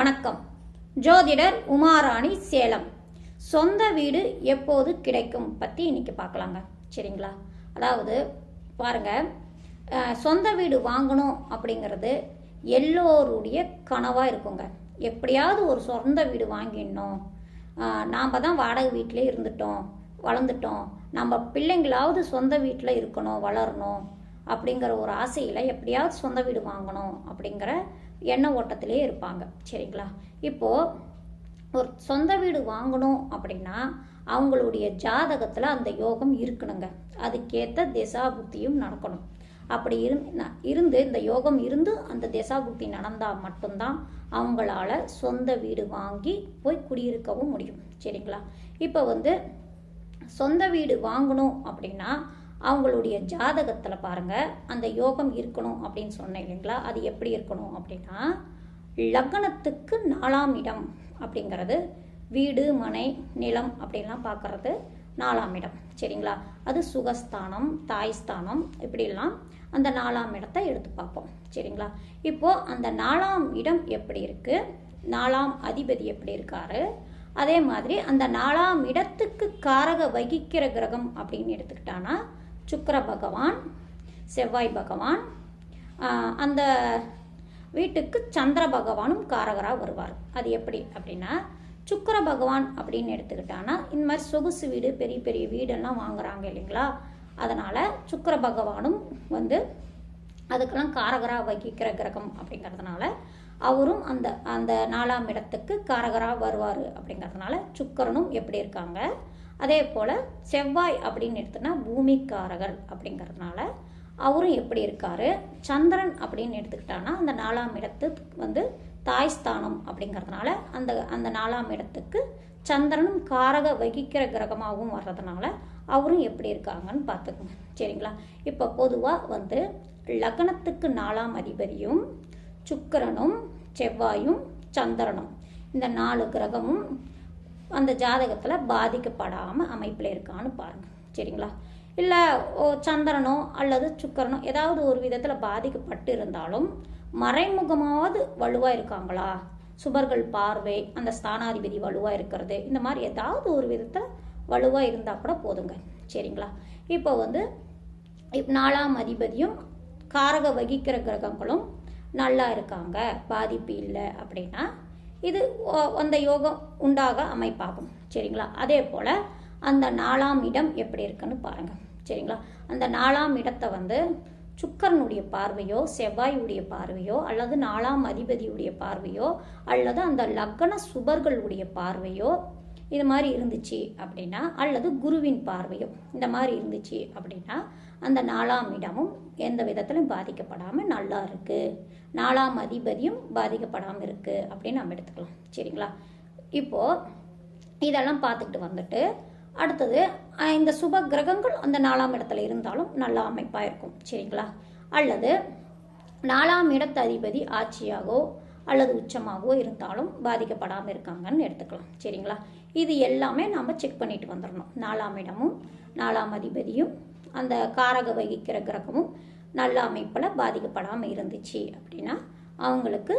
வணக்கம். ஜோதிடர் உமாராணி சேலம். சொந்த வீடு எப்போது கிடைக்கும் பற்றி இன்னைக்கு பார்க்கலாங்க. சரிங்களா? அதாவது பாருங்க. சொந்த வீடு வாங்கணும் அப்படிங்கிறது எல்லோருடைய கனவாக இருக்குங்க. எப்படியாவது ஒரு சொந்த வீடு வாங்கிடணும். நாம் தான் வாடகை வீட்டிலே இருந்துட்டோம் வளர்ந்துட்டோம். நம்ம பிள்ளைங்களாவது சொந்த வீட்டில் இருக்கணும் வளரணும் அப்படிங்கிற ஒரு ஆசையில் எப்படியாவது சொந்த வீடு வாங்கணும் அப்படிங்கிற எண்ண ஓட்டத்திலே இருப்பாங்க. சரிங்களா? இப்போது ஒரு சொந்த வீடு வாங்கணும் அப்படின்னா அவங்களுடைய ஜாதகத்தில் அந்த யோகம் இருக்கணுங்க. அதுக்கேற்ற திசா புத்தியும் நடக்கணும். அப்படி இருந்து இருந்து இந்த யோகம் இருந்து அந்த திசாபுக்தி நடந்தால் மட்டும்தான் அவங்களால சொந்த வீடு வாங்கி போய் குடியிருக்கவும் முடியும். சரிங்களா? இப்போ வந்து சொந்த வீடு வாங்கணும் அப்படின்னா அவங்களுடைய ஜாதகத்தில் பாருங்கள் அந்த யோகம் இருக்கணும் அப்படின்னு சொன்னேன் இல்லைங்களா? அது எப்படி இருக்கணும் அப்படின்னா லக்னத்துக்கு நாலாம் இடம் அப்படிங்கிறது வீடு மனை நிலம் அப்படின்லாம் பார்க்குறது நாலாம் இடம் சரிங்களா? அது சுகஸ்தானம் தாய்ஸ்தானம் இப்படிலாம் அந்த நாலாம் இடத்தை எடுத்து பார்ப்போம் சரிங்களா? இப்போது அந்த நாலாம் இடம் எப்படி இருக்குது நாலாம் அதிபதி எப்படி இருக்காரு? அதே மாதிரி அந்த நாலாம் இடத்துக்கு காரக வகிக்கிற கிரகம் அப்படின்னு எடுத்துக்கிட்டானா சுக்கர பகவான் செவ்வாய் பகவான் அந்த வீட்டுக்கு சந்திர பகவானும் காரகராக வருவார். அது எப்படி அப்படின்னா சுக்கர பகவான் அப்படின்னு எடுத்துக்கிட்டான்னா இந்த மாதிரி சொகுசு வீடு பெரிய பெரிய வீடெல்லாம் வாங்குறாங்க இல்லைங்களா? அதனால் சுக்கர பகவானும் வந்து அதுக்கெல்லாம் காரகராக வகிக்கிற கிரகம் அப்படிங்கிறதுனால அவரும் அந்த அந்த நாலாம் இடத்துக்கு காரகராக வருவார் அப்படிங்கிறதுனால சுக்கரனும் எப்படி இருக்காங்க? அதே போல் செவ்வாய் அப்படின்னு எடுத்தோன்னா பூமிக்காரகர் அப்படிங்கிறதுனால அவரும் எப்படி இருக்காரு? சந்திரன் அப்படின்னு எடுத்துக்கிட்டான்னா அந்த நாலாம் இடத்துக்கு வந்து தாய்ஸ்தானம் அப்படிங்கிறதுனால அந்த அந்த நாலாம் இடத்துக்கு சந்திரனும் காரக வகிக்கிற கிரகமாகவும் வர்றதுனால அவரும் எப்படி இருக்காங்கன்னு பார்த்துக்கோங்க. சரிங்களா? இப்போ பொதுவாக வந்து லக்னத்துக்கு நாலாம் அதிபதியும் சுக்கரனும் செவ்வாயும் சந்திரனும் இந்த நாலு கிரகமும் அந்த ஜாதகத்தில் பாதிக்கப்படாமல் அமைப்பில் இருக்கான்னு பாருங்கள் சரிங்களா? இல்லை ஓ சந்திரனோ அல்லது சுக்கரனோ ஏதாவது ஒரு விதத்தில் பாதிக்கப்பட்டு இருந்தாலும் மறைமுகமாவது வலுவாக இருக்காங்களா? சுபர்கள் பார்வை அந்த ஸ்தானாதிபதி வலுவாக இருக்கிறது இந்த மாதிரி ஏதாவது ஒரு விதத்தில் வலுவாக இருந்தால் கூட போதுங்க. சரிங்களா? இப்போ வந்து இப் நாலாம் அதிபதியும் காரக வகிக்கிற கிரகங்களும் நல்லா இருக்காங்க பாதிப்பு இல்லை அப்படின்னா இது ஓ- அந்த யோகம் உண்டாக அமைப்பாகும். சரிங்களா? அதே போல் அந்த நாலாம் இடம் எப்படி இருக்குன்னு பாருங்கள் சரிங்களா? அந்த நாலாம் இடத்தை வந்து சுக்கரனுடைய பார்வையோ செவ்வாயுடைய பார்வையோ அல்லது நாலாம் அதிபதியுடைய பார்வையோ அல்லது அந்த லக்கண சுபர்களுடைய பார்வையோ இது மாதிரி இருந்துச்சு அப்படின்னா அல்லது குருவின் பார்வையும் இந்த மாதிரி இருந்துச்சு அப்படின்னா அந்த நாலாம் இடமும் எந்த விதத்திலும் பாதிக்கப்படாமல் நல்லா இருக்குது நாலாம் அதிபதியும் பாதிக்கப்படாமல் இருக்குது அப்படின்னு நம்ம எடுத்துக்கலாம். சரிங்களா? இப்போது இதெல்லாம் பார்த்துக்கிட்டு வந்துட்டு அடுத்தது இந்த சுப கிரகங்கள் அந்த நாலாம் இடத்துல இருந்தாலும் நல்ல அமைப்பாக இருக்கும். சரிங்களா? அல்லது நாலாம் இடத்து அதிபதி ஆட்சியாகவோ அல்லது உச்சமாகவோ இருந்தாலும் பாதிக்கப்படாமல் இருக்காங்கன்னு எடுத்துக்கலாம். சரிங்களா? இது எல்லாமே நம்ம செக் பண்ணிட்டு வந்துடணும் நாலாம் இடமும் நாலாம் அதிபதியும் அந்த காரக வகிக்கிற கிரகமும் நல்ல அமைப்பில் பாதிக்கப்படாமல் இருந்துச்சு அப்படின்னா அவங்களுக்கு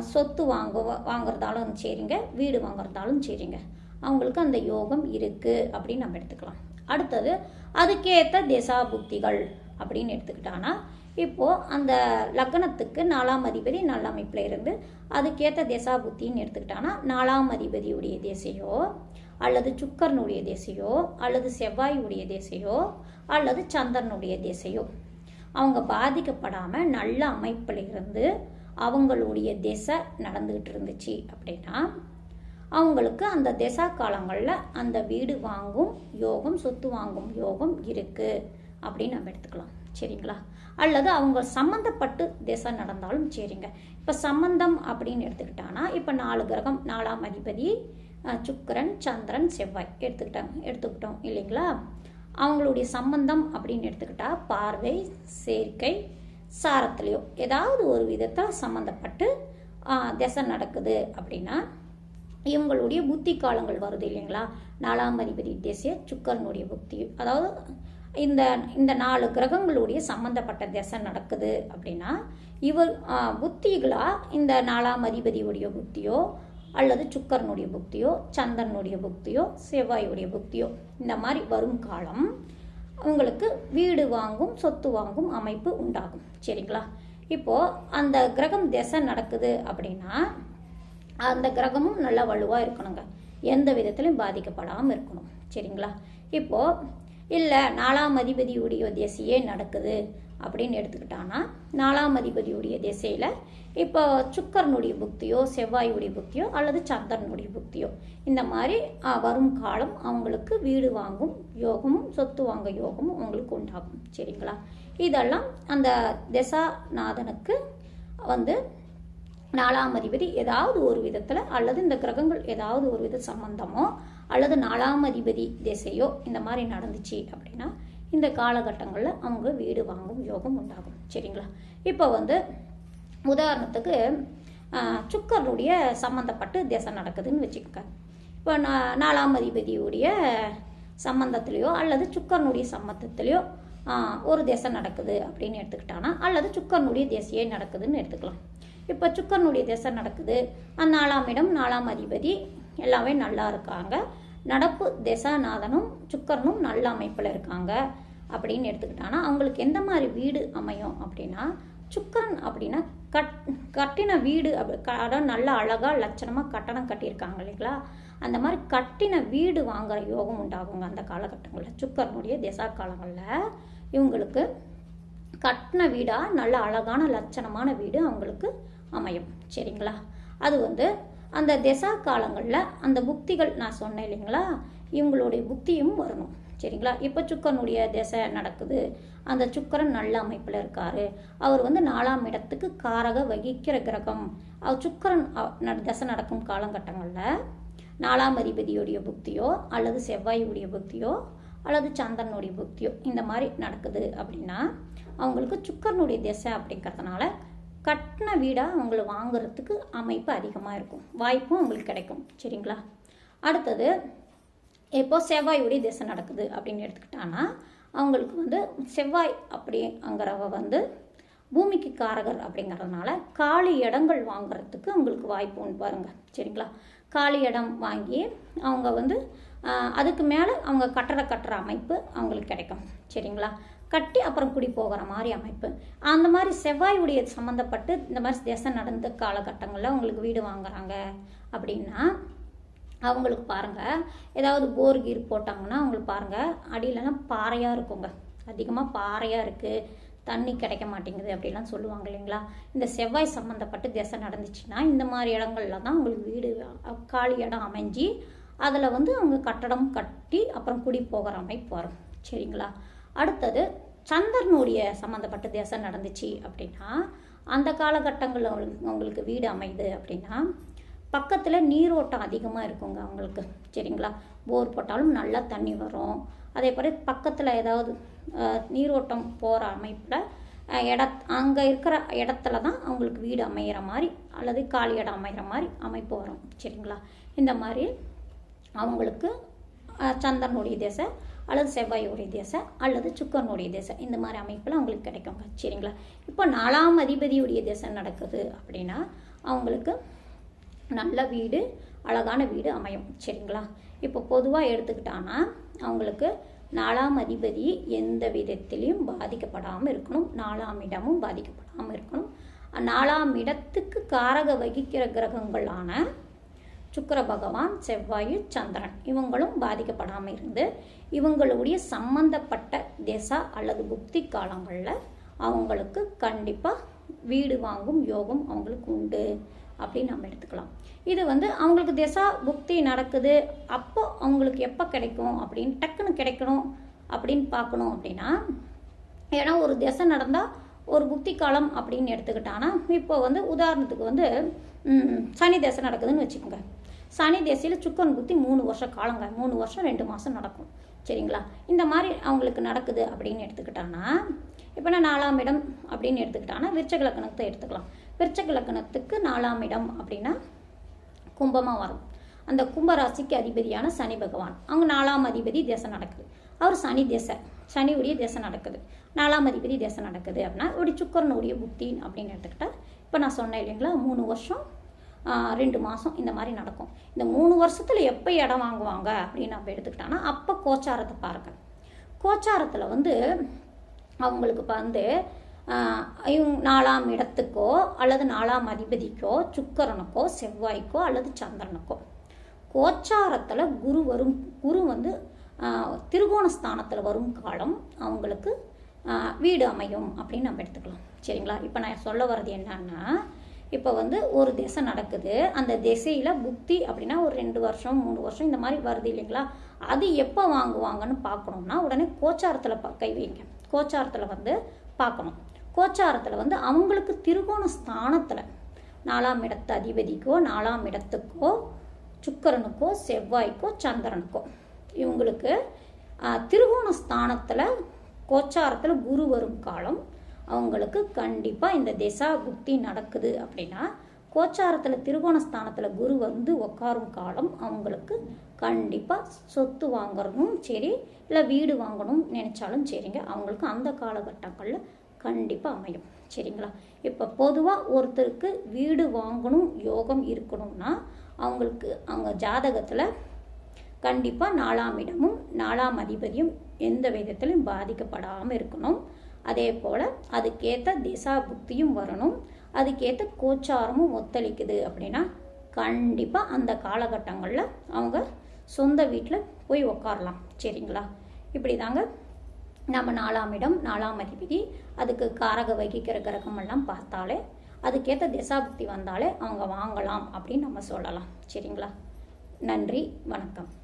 சொத்து வாங்க வாங்குறதாலும் சரிங்க வீடு வாங்குறதாலும் சரிங்க. அவங்களுக்கு அந்த யோகம் இருக்குது அப்படின்னு நம்ம எடுத்துக்கலாம். அடுத்தது அதுக்கேற்ற திசா புத்திகள் அப்படின்னு எடுத்துக்கிட்டானா இப்போது அந்த லக்னத்துக்கு நாலாம் அதிபதி நல்ல அமைப்பில் இருந்து அதுக்கேற்ற திசா புத்தின்னு எடுத்துக்கிட்டான்னா நாலாம் அதிபதியுடைய திசையோ அல்லது சுக்கரனுடைய திசையோ அல்லது செவ்வாயுடைய திசையோ அல்லது சந்திரனுடைய திசையோ. அவங்க பாதிக்கப்படாமல் நல்ல அமைப்பில் இருந்து அவங்களுடைய திசை நடந்துக்கிட்டு இருந்துச்சு அப்படின்னா அவங்களுக்கு அந்த திசா காலங்களில் அந்த வீடு வாங்கும் யோகம் சொத்து வாங்கும் யோகம் இருக்குது அப்படின்னு நம்ம எடுத்துக்கலாம். சரிங்களா? அல்லது அவங்க சம்மந்தப்பட்டு திசை நடந்தாலும் சரிங்க. இப்போ சம்மந்தம் அப்படின்னு எடுத்துக்கிட்டானா இப்போ நாலு கிரகம் நாலாம் அதிபதி சுக்கரன் சுக்கிரன் சந்திரன் செவ்வாய் எடுத்துக்கிட்டாங்க எடுத்துக்கிட்டோம் இல்லைங்களா? அவங்களுடைய சம்பந்தம் அப்படின்னு எடுத்துக்கிட்டா பார்வை சேர்க்கை சாரத்துலேயோ ஏதாவது ஒரு விதத்தில் சம்மந்தப்பட்டு திசை நடக்குது அப்படின்னா இவங்களுடைய புத்தி காலங்கள் வருது இல்லைங்களா? நாலாம் அதிபதி திசை சுக்கரனுடைய புத்தி அதாவது இந்த இந்த நாலு கிரகங்களுடைய சம்பந்தப்பட்ட திசை நடக்குது அப்படின்னா இவர் புத்திகளாக இந்த நாலாம் அதிபதியுடைய புத்தியோ அல்லது சுக்கரனுடைய புக்தியோ சந்திரனுடைய புக்தியோ செவ்வாயுடைய புக்தியோ இந்த மாதிரி வரும் காலம் உங்களுக்கு வீடு வாங்கும் சொத்து வாங்கும் அமைப்பு உண்டாகும். சரிங்களா? இப்போ அந்த கிரகம் திசை நடக்குது அப்படின்னா அந்த கிரகமும் நல்லா வலுவாக இருக்கணுங்க. எந்த விதத்திலையும் பாதிக்கப்படாமல் இருக்கணும். சரிங்களா? இப்போது இல்லை நாலாம் அதிபதியுடைய திசையே நடக்குது அப்படின்னு எடுத்துக்கிட்டான்னா நாலாம் அதிபதியுடைய திசையில் இப்போ சுக்கரனுடைய புக்தியோ செவ்வாயுடைய புக்தியோ அல்லது சந்திரனுடைய புக்தியோ இந்த மாதிரி வரும் காலம் அவங்களுக்கு வீடு வாங்கும் யோகமும் சொத்து வாங்க யோகமும் அவங்களுக்கு உண்டாகும். சரிங்களா? இதெல்லாம் அந்த திசாநாதனுக்கு வந்து நாலாம் அதிபதி ஏதாவது ஒரு விதத்தில் அல்லது இந்த கிரகங்கள் ஏதாவது ஒரு வித சம்பந்தமோ அல்லது நாலாம் அதிபதி திசையோ இந்த மாதிரி நடந்துச்சு அப்படின்னா இந்த காலகட்டங்களில் அவங்க வீடு வாங்கும் யோகம் உண்டாகும். சரிங்களா? இப்போ வந்து உதாரணத்துக்கு ஆஹ், சுக்கரனுடைய சம்மந்தப்பட்டு திசை நடக்குதுன்னு வச்சுக்கோங்க. இப்போ நா- நாலாம் அதிபதியுடைய சம்மந்தத்துலேயோ அல்லது சுக்கரனுடைய சம்மந்தத்துலேயோ ஒரு திசை நடக்குது அப்படின்னு எடுத்துக்கிட்டானா அல்லது சுக்கரனுடைய திசையே நடக்குதுன்னு எடுத்துக்கலாம். இப்போ சுக்கரனுடைய திசை நடக்குது. அந்த நாலாம் இடம் நாலாம் அதிபதி எல்லாமே நல்லா இருக்காங்க. நடப்பு திசாநாதனும் சுக்கரனும் நல்ல அமைப்பில் இருக்காங்க அப்படின்னு எடுத்துக்கிட்டான்னா அவங்களுக்கு எந்த மாதிரி வீடு அமையும் அப்படின்னா சுக்கரன் அப்படின்னா கட் கட்டின வீடு அப்படி க- நல்ல அழகாக லட்சணமாக கட்டணம் கட்டியிருக்காங்க இல்லைங்களா? அந்த மாதிரி கட்டின வீடு வாங்குற யோகம் உண்டாகுங்க அந்த காலகட்டங்களில். சுக்கரனுடைய திசா காலங்களில் இவங்களுக்கு கட்டின வீடாக நல்ல அழகான லட்சணமான வீடு அவங்களுக்கு அமையும். சரிங்களா? அது வந்து அந்த திசா காலங்களில் அந்த புக்திகள் நான் சொன்னேன் இல்லைங்களா? இவங்களுடைய புக்தியும் வரணும். சரிங்களா? இப்போ சுக்கரனுடைய திசை நடக்குது. அந்த சுக்கரன் நல்ல அமைப்பில் இருக்கார். அவர் வந்து நாலாம் இடத்துக்கு காரக வகிக்கிற கிரகம். அவர் சுக்கரன் திசை நடக்கும் காலகட்டங்களில் நாலாம் அதிபதியுடைய புக்தியோ அல்லது செவ்வாயுடைய புக்தியோ அல்லது சந்திரனுடைய புக்தியோ இந்த மாதிரி நடக்குது அப்படின்னா அவங்களுக்கு சுக்கரனுடைய திசை அப்படிங்கிறதுனால கட்டின வீடாக அவங்களை வாங்குறதுக்கு அமைப்பு அதிகமாக இருக்கும். வாய்ப்பும் அவங்களுக்கு கிடைக்கும். சரிங்களா? அடுத்தது இப்போ செவ்வாயுடைய திசை நடக்குது அப்படின்னு எடுத்துக்கிட்டான்னா அவங்களுக்கு வந்து செவ்வாய் அப்படிங்கிறவ வந்து பூமிக்கு காரகர் அப்படிங்கிறதுனால காலி இடங்கள் வாங்குறதுக்கு அவங்களுக்கு வாய்ப்பு உண்டு பாருங்க. சரிங்களா? காலி இடம் வாங்கி அவங்க வந்து அதுக்கு மேலே அவங்க கட்டட கட்டுற அமைப்பு அவங்களுக்கு கிடைக்கும். சரிங்களா? கட்டி அப்புறம் குடி போகிற மாதிரி அமைப்பு. அந்த மாதிரி செவ்வாயுடைய சம்மந்தப்பட்டு இந்த மாதிரி திசை நடந்த காலகட்டங்களில் உங்களுக்கு வீடு வாங்குறாங்க அப்படின்னா அவங்களுக்கு பாருங்கள் ஏதாவது போர் கீர் போட்டாங்கன்னா அவங்களுக்கு பாருங்கள் அடியிலலாம் பாறையாக இருக்குங்க. அதிகமாக பாறையாக இருக்குது தண்ணி கிடைக்க மாட்டேங்குது அப்படிலாம் சொல்லுவாங்க இல்லைங்களா? இந்த செவ்வாய் சம்மந்தப்பட்டு திசை நடந்துச்சுன்னா இந்த மாதிரி இடங்கள்ல தான் அவங்களுக்கு வீடு காலி இடம் அமைஞ்சு அதில் வந்து அவங்க கட்டடம் கட்டி அப்புறம் குடி போகிற அமைப்பு வரும். சரிங்களா? அடுத்தது சந்திரனுடைய சம்மந்தப்பட்ட தேசம் நடந்துச்சு அப்படின்னா அந்த காலகட்டங்களில் அவங்களுக்கு அவங்களுக்கு வீடு அமையுது அப்படின்னா பக்கத்தில் நீரோட்டம் அதிகமாக இருக்குங்க அவங்களுக்கு. சரிங்களா? போர் போட்டாலும் நல்லா தண்ணி வரும். அதே போல் பக்கத்தில் ஏதாவது நீரோட்டம் போகிற அமைப்பில் இட அங்கே இருக்கிற இடத்துல தான் அவங்களுக்கு வீடு அமையிற மாதிரி அல்லது காலி இடம் அமைகிற மாதிரி அமைப்பு வரும். சரிங்களா? இந்த மாதிரி அவங்களுக்கு சந்திரனுடைய திசை அல்லது செவ்வாயுடைய திசை அல்லது சுக்கரனுடைய திசை. இந்த மாதிரி அமைப்பில் அவங்களுக்கு கிடைக்குங்க. சரிங்களா? இப்போ நாலாம் அதிபதியுடைய திசை நடக்குது அப்படின்னா அவங்களுக்கு நல்ல வீடு அழகான வீடு அமையும். சரிங்களா? இப்போ பொதுவாக எடுத்துக்கிட்டான்னா அவங்களுக்கு நாலாம் அதிபதி எந்த விதத்திலையும் பாதிக்கப்படாமல் இருக்கணும். நாலாம் இடமும் பாதிக்கப்படாமல் இருக்கணும். நாலாம் இடத்துக்கு காரக வகிக்கிற கிரகங்களான சுக்கர பகவான் செவ்வாயு சந்திரன். இவங்களும் பாதிக்கப்படாமல் இருந்து இவங்களுடைய சம்பந்தப்பட்ட திசா அல்லது புக்தி காலங்களில் அவங்களுக்கு கண்டிப்பாக வீடு வாங்கும் யோகம் அவங்களுக்கு உண்டு அப்படின்னு நம்ம எடுத்துக்கலாம். இது வந்து அவங்களுக்கு திசா புக்தி நடக்குது அப்போ அவங்களுக்கு எப்போ கிடைக்கும் அப்படின்னு டக்குன்னு கிடைக்கணும் அப்படின்னு பார்க்கணும் அப்படின்னா ஏன்னா ஒரு திசை நடந்தால் ஒரு புக்தி காலம் அப்படின்னு எடுத்துக்கிட்டான்னா இப்போ வந்து உதாரணத்துக்கு வந்து சனி திசை நடக்குதுன்னு வச்சுக்கோங்க. சனி திசையில் சுக்கன் புத்தி மூணு வருஷம் காலங்க மூணு வருஷம் ரெண்டு மாதம் நடக்கும். சரிங்களா? இந்த மாதிரி அவங்களுக்கு நடக்குது அப்படின்னு எடுத்துக்கிட்டாங்கன்னா இப்போ நான் நாலாம் இடம் அப்படின்னு எடுத்துக்கிட்டான்னா விருச்சக லக்கணத்தை எடுத்துக்கலாம். விருச்சக லக்கணத்துக்கு நாலாம் இடம் அப்படின்னா கும்பமாக வரும். அந்த கும்பராசிக்கு அதிபதியான சனி பகவான். அவங்க நாலாம் அதிபதி தேசம் நடக்குது. அவர் சனி தேச சனியுடைய தேசம் நடக்குது. நாலாம் அதிபதி தேசம் நடக்குது அப்படின்னா இப்படி சுக்கரனுடைய புத்தின் அப்படின்னு எடுத்துக்கிட்டா இப்போ நான் சொன்னேன் இல்லைங்களா மூணு வருஷம் ரெண்டு மாதம் இந்த மாதிரி நடக்கும். இந்த மூணு வருஷத்தில் எப்போ இடம் வாங்குவாங்க அப்படின்னு நம்ம எடுத்துக்கிட்டோன்னா அப்போ கோச்சாரத்தை பாருங்க. கோச்சாரத்தில் வந்து அவங்களுக்கு இப்போ வந்து இவங்க நாலாம் இடத்துக்கோ அல்லது நாலாம் அதிபதிக்கோ சுக்கரனுக்கோ செவ்வாய்க்கோ அல்லது சந்திரனுக்கோ. கோச்சாரத்தில் குரு வரும் குரு வந்து திருகோண ஸ்தானத்தில் வரும் காலம் அவங்களுக்கு வீடு அமையும் அப்படின்னு நம்ம எடுத்துக்கலாம். சரிங்களா? இப்போ நான் சொல்ல வர்றது என்னன்னா இப்போ வந்து ஒரு திசை நடக்குது. அந்த திசையில் புக்தி அப்படின்னா ஒரு ரெண்டு வருஷம் மூணு வருஷம் இந்த மாதிரி வருது இல்லைங்களா? அது எப்போ வாங்குவாங்கன்னு பார்க்கணும்னா உடனே கோச்சாரத்தில் ப- கை வைங்க. கோச்சாரத்தில் வந்து பார்க்கணும். கோச்சாரத்தில் வந்து அவங்களுக்கு திருகோண ஸ்தானத்தில் நாலாம் இடத்து அதிபதிக்கோ நாலாம் இடத்துக்கோ சுக்கரனுக்கோ செவ்வாய்க்கோ சந்திரனுக்கோ இவங்களுக்கு திருகோண ஸ்தானத்தில் கோச்சாரத்தில் குரு வரும் காலம் அவங்களுக்கு கண்டிப்பாக இந்த திசா புக்தி நடக்குது அப்படின்னா கோச்சாரத்தில் திருகோணஸ்தானத்தில் குரு வந்து உட்காரும் காலம் அவங்களுக்கு கண்டிப்பாக சொத்து வாங்குறதும் சரி இல்லை வீடு வாங்கணும் நினைச்சாலும் சரிங்க. அவங்களுக்கு அந்த காலகட்டங்களில் கண்டிப்பாக அமையும். சரிங்களா? இப்போ பொதுவாக ஒருத்தருக்கு வீடு வாங்கணும் யோகம் இருக்கணும்னா அவங்களுக்கு அவங்க ஜாதகத்தில் கண்டிப்பாக நாலாம் இடமும் நாலாம் அதிபதியும் எந்த விதத்திலும் பாதிக்கப்படாமல் இருக்கணும். அதே போல் அதுக்கேற்ற திசா புக்தியும் வரணும். அதுக்கேற்ற கோச்சாரமும் ஒத்துழைக்குது அப்படின்னா கண்டிப்பாக அந்த காலகட்டங்களில் அவங்க சொந்த வீட்டில் போய் உக்காரலாம். சரிங்களா? இப்படி தாங்க நம்ம நாலாம் இடம் நாலாம் அதிபதி அதுக்கு காரக வகிக்கிற கிரகமெல்லாம் பார்த்தாலே அதுக்கேற்ற திசாபுக்தி வந்தாலே அவங்க வாங்கலாம் அப்படின்னு நம்ம சொல்லலாம். சரிங்களா? நன்றி வணக்கம்.